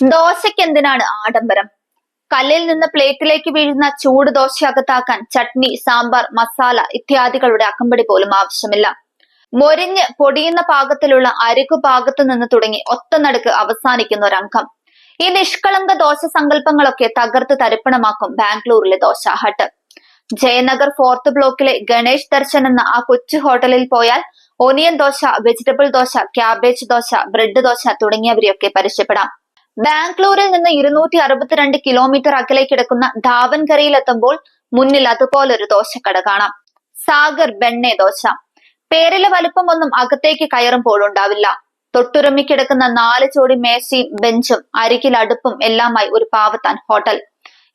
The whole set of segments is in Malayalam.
ദോശയ്ക്ക് എന്തിനാണ് ആഡംബരം? കല്ലിൽ നിന്ന് പ്ലേറ്റിലേക്ക് വീഴുന്ന ചൂട് ദോശ അകത്താക്കാൻ ചട്നി സാമ്പാർ മസാല ഇത്യാദികളുടെ അക്കമ്പടി പോലും ആവശ്യമില്ല. മൊരിഞ്ഞ് പൊടിയുന്ന പാകത്തിലുള്ള അരികു പാകത്തു നിന്ന് തുടങ്ങി ഒത്തനടുക്ക് അവസാനിക്കുന്ന ഒരംഗം. ഈ നിഷ്കളങ്ക ദോശ സങ്കല്പങ്ങളൊക്കെ തകർത്ത് തരിപ്പണമാക്കും ബാംഗ്ലൂരിലെ ദോശ ഹട്ട്. ജയനഗർ ഫോർത്ത് ബ്ലോക്കിലെ ഗണേഷ് ദർശൻ എന്ന ആ കൊച്ചു ഹോട്ടലിൽ പോയാൽ onion dosa vegetable dosa cabbage dosa bread dosa തുടങ്ങിയവരെയൊക്കെ പരിചയപ്പെടാം. ബാംഗ്ലൂരിൽ നിന്ന് ഇരുന്നൂറ്റി അറുപത്തിരണ്ട് കിലോമീറ്റർ അകലെ കിടക്കുന്ന ധാവൻകരയിൽ എത്തുമ്പോൾ മുന്നിൽ അതുപോലൊരു ദോശക്കട കാണാം. സാഗർ ബെണ്ണെ ദോശ. പേരിലെ വലുപ്പം ഒന്നും അകത്തേക്ക് കയറുമ്പോൾ ഉണ്ടാവില്ല. തൊട്ടുരമ്മി കിടക്കുന്ന നാല് ചോടി മേശയും ബെഞ്ചും അരികിൽ അടുപ്പും എല്ലാമായി ഒരു പാവത്താൻ ഹോട്ടൽ.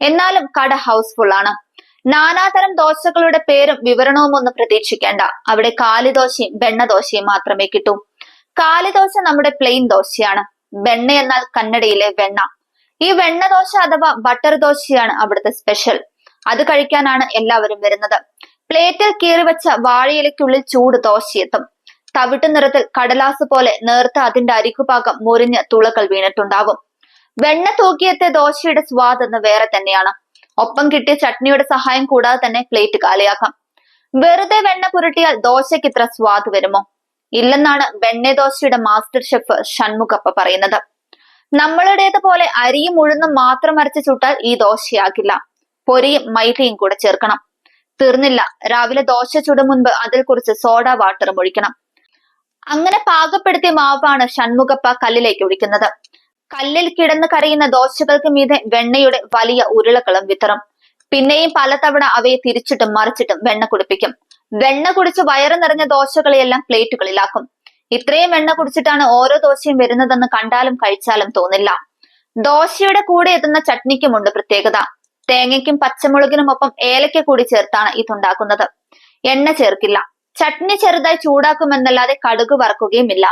എന്നാലും കട ഹൗസ്ഫുൾ ആണ്. നാനാതരം ദോശകളുടെ പേരും വിവരണവും ഒന്നും പ്രതീക്ഷിക്കേണ്ട. അവിടെ കാലിദോശയും ബെണ്ണദോശയും മാത്രമേ കിട്ടൂ. കാലിദോശ നമ്മുടെ പ്ലെയിൻ ദോശയാണ്. വെണ്ണ എന്നാൽ കന്നഡയിലെ വെണ്ണ. ഈ വെണ്ണ ദോശ അഥവാ ബട്ടർ ദോശയാണ് അവിടുത്തെ സ്പെഷ്യൽ അത് കഴിക്കാനാണ് എല്ലാവരും വരുന്നത്. പ്ലേറ്റിൽ കീറി വെച്ച വാഴയിലയ്ക്കുള്ളിൽ ചൂട് ദോശയെത്തും തവിട്ട് നിറത്തിൽ കടലാസ് പോലെ നേർത്ത അതിന്റെ അരികുഭാഗം മുറിഞ്ഞ് തുളകൾ വീണിട്ടുണ്ടാവും. വെണ്ണ തൂക്കിയത്തെ ദോശയുടെ സ്വാദ് എന്ന് വേറെ തന്നെയാണ്. ഒപ്പം കിട്ടിയ ചട്നിയുടെ സഹായം കൂടാതെ തന്നെ പ്ലേറ്റ് കാലിയാക്കാം. വെറുതെ വെണ്ണ പുരട്ടിയാൽ ദോശയ്ക്ക് ഇത്ര സ്വാദ് വരുമോ? ഇല്ലെന്നാണ് വെണ്ണ ദോശയുടെ മാസ്റ്റർ ഷെഫ് ഷൺമുഖപ്പ പറയുന്നത്. നമ്മളുടേതുപോലെ അരിയും ഉഴുന്നും മാത്രം അരച്ച് ചുട്ടാൽ ഈ ദോശയാകില്ല. പൊരിയും മൈദയും കൂടെ ചേർക്കണം. തീർന്നില്ല. രാവിലെ ദോശ ചുടും മുൻപ് അതിൽ കുറച്ച് സോഡ വാട്ടറും ഒഴിക്കണം. അങ്ങനെ പാകപ്പെടുത്തിയ മാവാണ് ഷൺമുഖപ്പ കല്ലിലേക്ക് ഒഴിക്കുന്നത്. കല്ലിൽ കിടന്ന് കരയുന്ന ദോശകൾക്ക് മീതെ വെണ്ണയുടെ വലിയ ഉരുളകളും വിതറും. പിന്നെയും പലതവണ അവയെ തിരിച്ചിട്ടും മറിച്ചിട്ടും വെണ്ണ കുടിപ്പിക്കും. വെണ്ണ കുടിച്ച് വയറ് നിറഞ്ഞ ദോശകളെയെല്ലാം പ്ലേറ്റുകളിലാക്കും. ഇത്രയും വെണ്ണ കുടിച്ചിട്ടാണ് ഓരോ ദോശയും വരുന്നതെന്ന് കണ്ടാലും കഴിച്ചാലും തോന്നില്ല. ദോശയുടെ കൂടെ എത്തുന്ന ചട്നിക്കുമുണ്ട് പ്രത്യേകത. തേങ്ങയ്ക്കും പച്ചമുളകിനും ഒപ്പം ഏലയ്ക്ക കൂടി ചേർത്താണ് ഇതുണ്ടാക്കുന്നത്. എണ്ണ ചേർക്കില്ല. ചട്നി ചെറുതായി ചൂടാക്കുമെന്നല്ലാതെ കടുക് വറക്കുകയുമില്ല.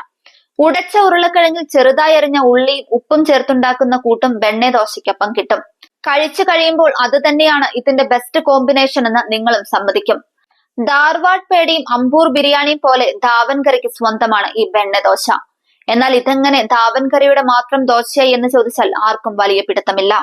ഉടച്ച ഉരുളക്കിഴങ്ങിൽ ചെറുതായി എറിഞ്ഞ ഉള്ളിയും ഉപ്പും ചേർത്തുണ്ടാക്കുന്ന കൂട്ടും വെണ്ണ ദോശയ്ക്കൊപ്പം കിട്ടും. കഴിച്ചു കഴിയുമ്പോൾ അത് തന്നെയാണ് ഇതിന്റെ ബെസ്റ്റ് കോമ്പിനേഷൻ എന്ന് നിങ്ങളും സമ്മതിക്കും. ധാർവാഡ് പേടിയും അമ്പൂർ ബിരിയാണിയും പോലെ ധാവൻകറിക്ക് സ്വന്തമാണ് ഈ വെണ്ണ ദോശ. എന്നാൽ ഇതെങ്ങനെ ധാവൻകറിയുടെ മാത്രം ദോശയായി എന്ന് ചോദിച്ചാൽ ആർക്കും വലിയ പിടുത്തമില്ല.